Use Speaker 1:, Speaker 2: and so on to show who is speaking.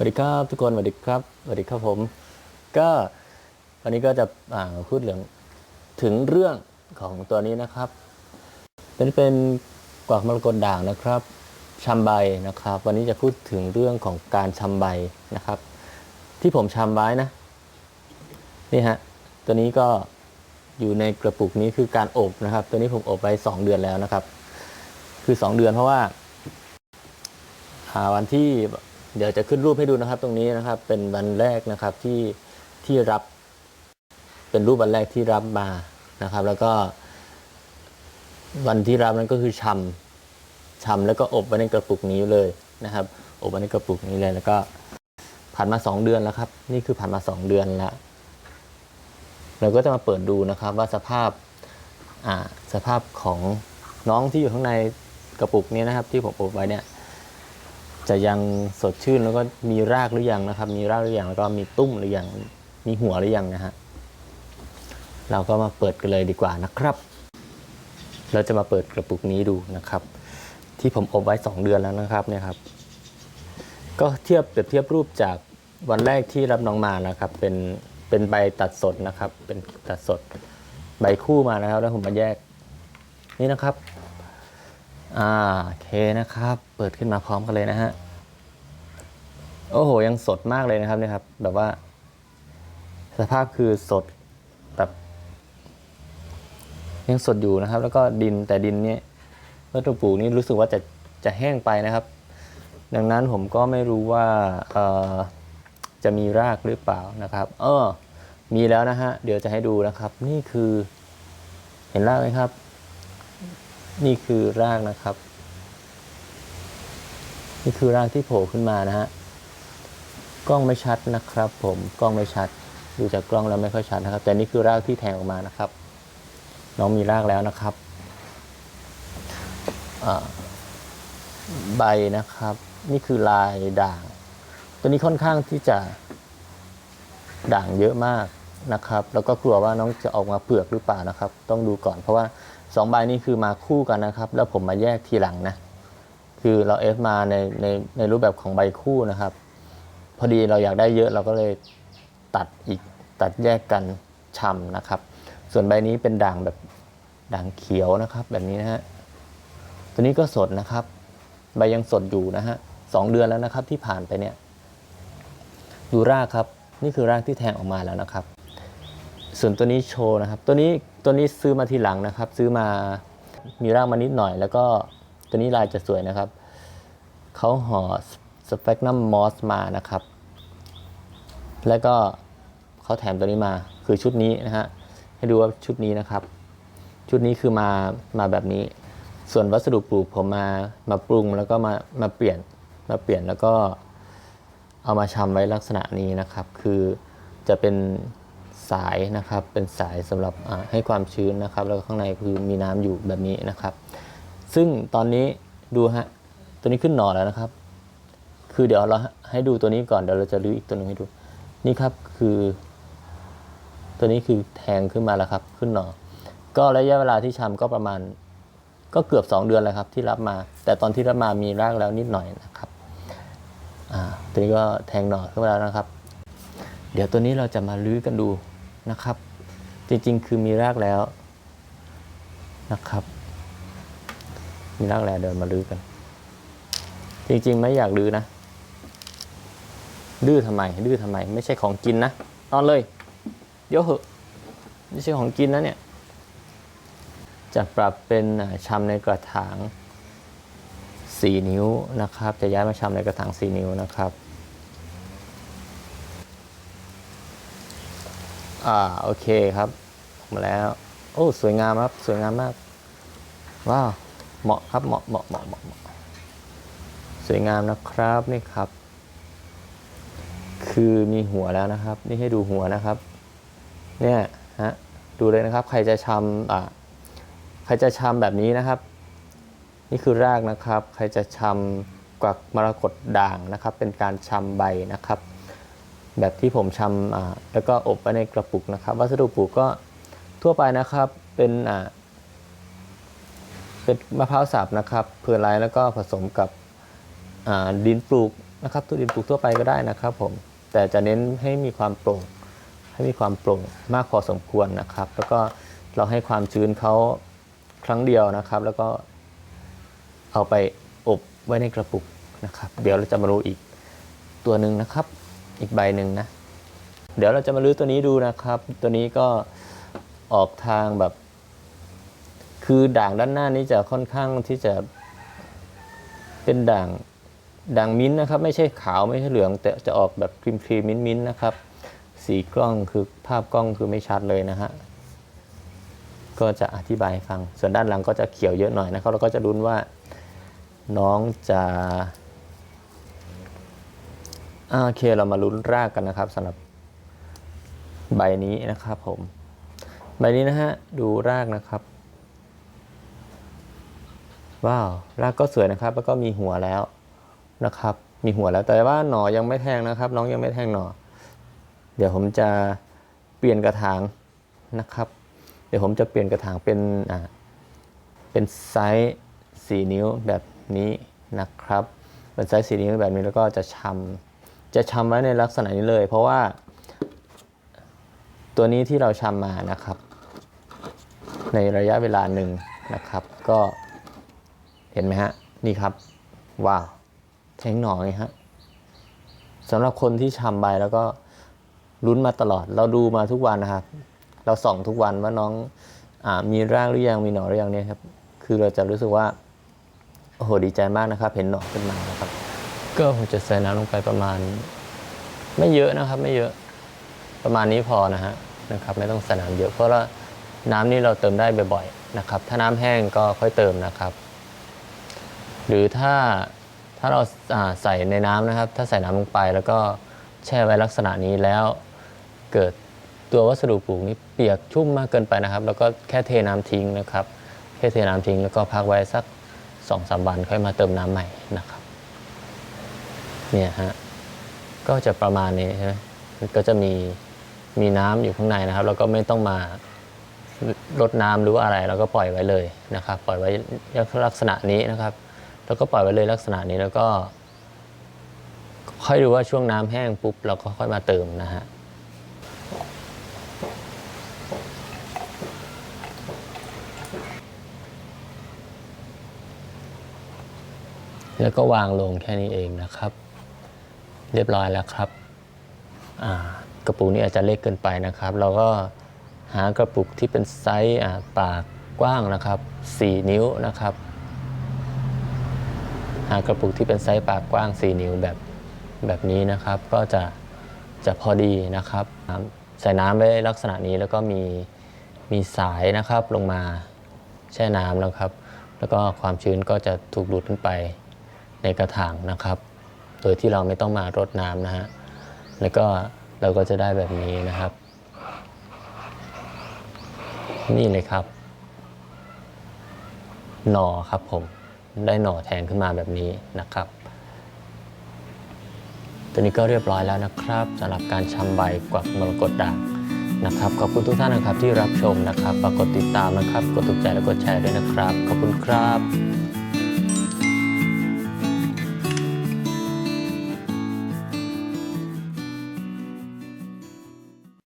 Speaker 1: สวัสดีครับทุกคนสวัสดีครับสวัสดีครับผม ก็วันนี้ก็จะพูดเรื่องถึงเรื่องของตัวนี้นะครับ เป็นเป็นกวากมรกตด่างนะครับชำใบนะครับ วันนี้จะพูดถึงเรื่องของการชำใบนะครับ ที่ผมชำไว้นะนี่ฮะตัวนี้ก็อยู่ในกระปุกนี้คือการอบนะครับ ตัวนี้ผมอบไว้สองเดือนแล้วนะครับ คือสองเดือนเพราะว่าวันที่ เดี๋ยวจะขึ้นรูปให้ดูนะครับ ตรงนี้นะครับเป็นวันแรกนะครับที่ที่รับ เป็นรูปวันแรกที่รับมานะครับ แล้วก็วันที่รับนั้นก็คือชำชำแล้วก็อบไว้ในกระปุกนี้เลยนะครับ อบไว้ในกระปุกนี้เลยแล้วก็ผ่านมาสองเดือนแล้วครับ นี่คือผ่านมาสองเดือนแล้วเราก็จะมาเปิดดูนะครับว่าสภาพอ่าสภาพของน้องที่อยู่ข้างในกระปุกนี้นะครับ ที่ผมอบไว้เนี่ย จะยังสดชื่นแล้วก็มีรากหรือยังนะครับ มีรากหรือยังแล้วก็มีตุ้มหรือยังมีหัวหรือยังนะฮะเราก็มาเปิดกันเลยดีกว่านะครับ เราจะมาเปิดกระปุกนี้ดูนะครับ ที่ผมอบไว้ 2 เดือนแล้วนะครับเนี่ยครับ ก็เทียบเปรียบเทียบรูปจากวันแรกที่รับน้องมานะครับ เป็นเป็นใบตัดสดนะครับ เป็นตัดสดใบคู่มานะครับ แล้วผมมาแยกนี่นะครับ อ่าโอเคนะครับ เปิดขึ้นมาพร้อมกันเลยนะฮะ โอ้โห ยังสดมากเลยนะครับเนี่ยครับ แบบว่า สภาพคือสดแบบยังสดอยู่นะครับ แล้วก็ดินแต่ดินเนี่ยวัตถุปลูกนี่รู้สึกว่าจะจะแห้งไปนะครับ ดังนั้นผมก็ไม่รู้ว่าเออจะมีรากหรือเปล่านะครับ เออ มีแล้วนะฮะ เดี๋ยวจะให้ดูนะครับ นี่คือ เห็นรากไหมครับ นี่คือรากนะครับ นี่คือรากที่โผล่ขึ้นมานะฮะกล้องไม่ชัดนะครับ ผมกล้องไม่ชัดดูจากกล้องแล้วไม่ค่อยชัดนะครับ แต่นี่คือรากที่แทงออกมานะครับ น้องมีรากแล้วนะครับใบนะครับ นี่คือลายด่าง ตัวนี้ค่อนข้างที่จะด่างเยอะมากนะครับ แล้วก็กลัวว่าน้องจะออกมาเปลือกหรือเปล่านะครับ ต้องดูก่อนเพราะว่า สองใบนี้คือมาคู่กันนะครับ แล้วผมมาแยกทีหลังนะ คือเราเอฟมาในในในรูปแบบของใบคู่นะครับ พอดีเราอยากได้เยอะเราก็เลยตัดอีกตัดแยกกันชำนะครับ ส่วนใบนี้เป็นด่างแบบด่างเขียวนะครับ แบบนี้นะฮะตัวนี้ก็สดนะครับ ใบยังสดอยู่นะฮะสองเดือนแล้วนะครับที่ผ่านไปเนี่ย ดูรากครับ นี่คือรากที่แทงออกมาแล้วนะครับ ส่วนตัวนี้โชว์นะครับ ตัวนี้ ตัวนี้ซื้อมาทีหลังนะครับ ซื้อมามีรากมานิดหน่อย แล้วก็ตัวนี้ลายจะสวยนะครับ เขาห่อสเปกนัมมอสมานะครับ แล้วก็เขาแถมตัวนี้มาคือชุดนี้นะฮะให้ดูว่าชุดนี้นะครับ ชุดนี้คือมามาแบบนี้ ส่วนวัสดุปลูกผมมามาปรุงแล้วก็มามาเปลี่ยนมาเปลี่ยนแล้วก็เอามาชำไว้ลักษณะนี้นะครับ คือจะเป็น สายนะครับ เป็นสายสำหรับให้ความชื้นนะครับ แล้วข้างในคือมีน้ำอยู่แบบนี้นะครับ ซึ่งตอนนี้ดูฮะตัวนี้ขึ้นหน่อแล้วนะครับ คือเดี๋ยวเราให้ดูตัวนี้ก่อนเดี๋ยวเราจะรื้ออีกตัวหนึงให้ดู นี่ครับคือ ตัวนี้คือแทงขึ้นมาแล้วครับ ขึ้นหน่อ ก็ระยะเวลาที่ชำก็ประมาณ ก็เกือบ 2 เดือนแล้วครับที่รับมา แต่ตอนที่รับมามีรากแล้วนิดหน่อยนะครับตัวนี้ก็แทงหน่อขึ้นมาแล้วนะครับ เดี๋ยวตัวนี้เราจะมาลื้อกันดู นะครับ จริงๆ คือมีรากแล้วนะครับ มีรากแล้วเดินมาลื้อกัน จริงๆ ไม่อยากลื้อนะดื้อทำไมดื้อทำไม ไม่ใช่ของกินนะนอนเลย เดี๋ยวเหอะไม่ใช่ของกินนะเนี่ย จะปรับเป็นอ่าชำในกระถาง 4 นิ้วนะครับ จะย้ายมาชำในกระถาง 4 นิ้วนะครับ อ่าโอเคครับมาแล้ว โอ้สวยงามครับ สวยงามมาก ว้าวเหมาะครับเหมาะเหมาะเหมาะเหมาะมาะสวยงามนะครับนี่ครับ คือมีหัวแล้วนะครับ นี่ให้ดูหัวนะครับ เนี่ยฮะดูเลยนะครับ ใครจะชำอ่าใครจะชำแบบนี้นะครับ นี่คือรากนะครับ ใครจะชำกวักมรกตด่างนะครับ เป็นการชำใบนะครับ แบบที่ผมชำแล้วก็อบไว้ในกระปุกนะครับ วัสดุปลูกก็ทั่วไปนะครับเป็นเป็นมะพร้าวสับนะครับเพลือไลท์แล้วก็ผสมกับดินปลูกนะครับตัวดินปลูกทั่วไปก็ได้นะครับผมแต่จะเน้นให้มีความโปร่งให้มีความโปร่งมากพอสมควรนะครับ แล้วก็เราให้ความชื้นเขาครั้งเดียวนะครับ แล้วก็เอาไปอบไว้ในกระปุกนะครับ เดี๋ยวเราจะมารู้อีกตัวหนึ่งนะครับ อีกใบหนึ่งนะ เดี๋ยวเราจะมาลื้อตัวนี้ดูนะครับ ตัวนี้ก็ออกทางแบบ คือด่างด้านหน้านี้จะค่อนข้างที่จะเป็นด่างด่างมิ้นนะครับ ไม่ใช่ขาวไม่ใช่เหลือง แต่จะออกแบบครีมครีมมิ้นมิ้นนะครับ สีกล้องคือภาพกล้องคือไม่ชัดเลยนะฮะก็จะอธิบายฟัง ส่วนด้านหลังก็จะเขียวเยอะหน่อยนะครับแล้วก็จะรุ้นว่าน้องจะ โอเคเรามาลุ้นรากกันนะครับสำหรับใบนี้นะครับผม ใบนี้นะฮะดูรากนะครับ ว้าว รากก็สวยนะครับ แล้วก็มีหัวแล้วนะครับ มีหัวแล้วแต่ว่าหน่อยังไม่แทงนะครับ น้องยังไม่แทงหนอ เดี๋ยวผมจะเปลี่ยนกระถางนะครับ เดี๋ยวผมจะเปลี่ยนกระถางเป็นอ่าเป็นไซส์4นิ้วแบบนี้นะครับ เป็นไซส์4นิ้วแบบนี้แล้วก็จะชำ จะชำไว้ในลักษณะนี้เลย เพราะว่า ตัวนี้ที่เราชำมานะครับ ในระยะเวลาหนึ่งนะครับ ก็เห็นไหมฮะนี่ครับว้าวแทงหน่อไงฮะสำหรับคนที่ชำใบแล้วก็ลุ้นมาตลอด เราดูมาทุกวันนะครับ เราส่องทุกวันว่าน้องอมีร่างหรือยังมีหน่อหรือยังเนี่ยครับ คือเราจะรู้สึกว่าโอ้โหดีใจมากนะครับ เห็นหน่อขึ้นมานะครับ ก็ผมจะใส่น้ำลงไปประมาณ ไม่เยอะนะครับ ไม่เยอะประมาณนี้พอนะฮะนะครับ ไม่ต้องใส่น้ำเยอะ เพราะว่าน้ำนี่เราเติมได้บ่อยๆนะครับ ถ้าน้ำแห้งก็ค่อยเติมนะครับ หรือถ้าถ้าเราาใส่ในน้ำนะครับ ถ้าใส่น้ำลงไปแล้วก็แช่ไว้ลักษณะนี้แล้วเกิดตัววัสดุปลูกนี้เปียกชุ่มมากเกินไปนะครับ แล้วก็แค่เทน้ำทิ้งนะครับ แค่เทน้ำทิ้งแล้วก็พักไว้สักสองสามวันค่อยมาเติมน้ำใหม่นะครับ เนี่ยฮะก็จะประมาณนี้ใช่ไหมมันก็จะมีมีน้ำอยู่ข้างในนะครับ แล้วก็ไม่ต้องมารดน้ำหรือว่าอะไรเราก็ปล่อยไว้เลยนะครับ ปล่อยไว้ลักษณะนี้นะครับ แล้วก็ปล่อยไว้เลยลักษณะนี้แล้วก็ ค่อยดูว่าช่วงน้ำแห้งปุ๊บเราก็ค่อยมาเติมนะฮะแล้วก็วางลงแค่นี้เองนะครับ เรียบร้อยแล้วครับกระปุกนี้อาจจะเล็กเกินไปนะครับ เราก็หากระปุกที่เป็นไซส์ปากกว้างนะครับ 4 นิ้วนะครับ หากระปุกที่เป็นไซส์ปากกว้าง 4 นิ้วแบบแบบนี้นะครับ ก็จะจะพอดีนะครับ ใส่น้ำไว้ลักษณะนี้แล้วก็มีมีสายนะครับลงมาแช่น้ำแล้วครับ แล้วก็ความชื้นก็จะถูกดูดขึ้นไปในกระถางนะครับ โดยที่เราไม่ต้องมารดน้ำนะฮะ แล้วก็เราก็จะได้แบบนี้นะครับ นี่เลยครับ หน่อครับผม ได้หน่อแทงขึ้นมาแบบนี้นะครับ ตัวนี้ก็เรียบร้อยแล้วนะครับสำหรับการชำใบกวักมรกตด่างนะครับ ขอบคุณทุกท่านนะครับที่รับชมนะครับฝากกดติดตามนะครับ กดถูกใจและกดแชร์ด้วยนะครับ ขอบคุณครับ